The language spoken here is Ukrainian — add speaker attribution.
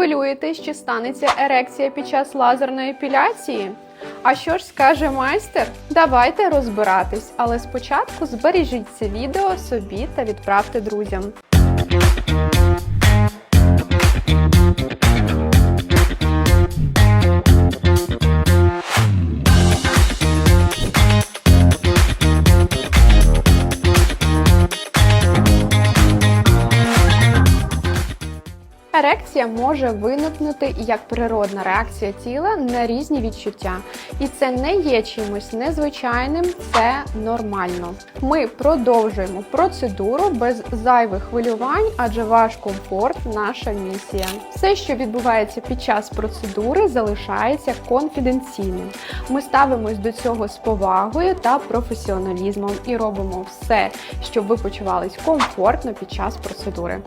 Speaker 1: Хвилюєтесь, чи станеться ерекція під час лазерної епіляції? А що ж скаже майстер? Давайте розбиратись, але спочатку збережіть це відео собі та відправте друзям. Ерекція може виникнути як природна реакція тіла на різні відчуття, і це не є чимось незвичайним, це нормально. Ми продовжуємо процедуру без зайвих хвилювань, адже ваш комфорт наша місія. Все, що відбувається під час процедури, залишається конфіденційним. Ми ставимось до цього з повагою та професіоналізмом і робимо все, щоб ви почувались комфортно під час процедури.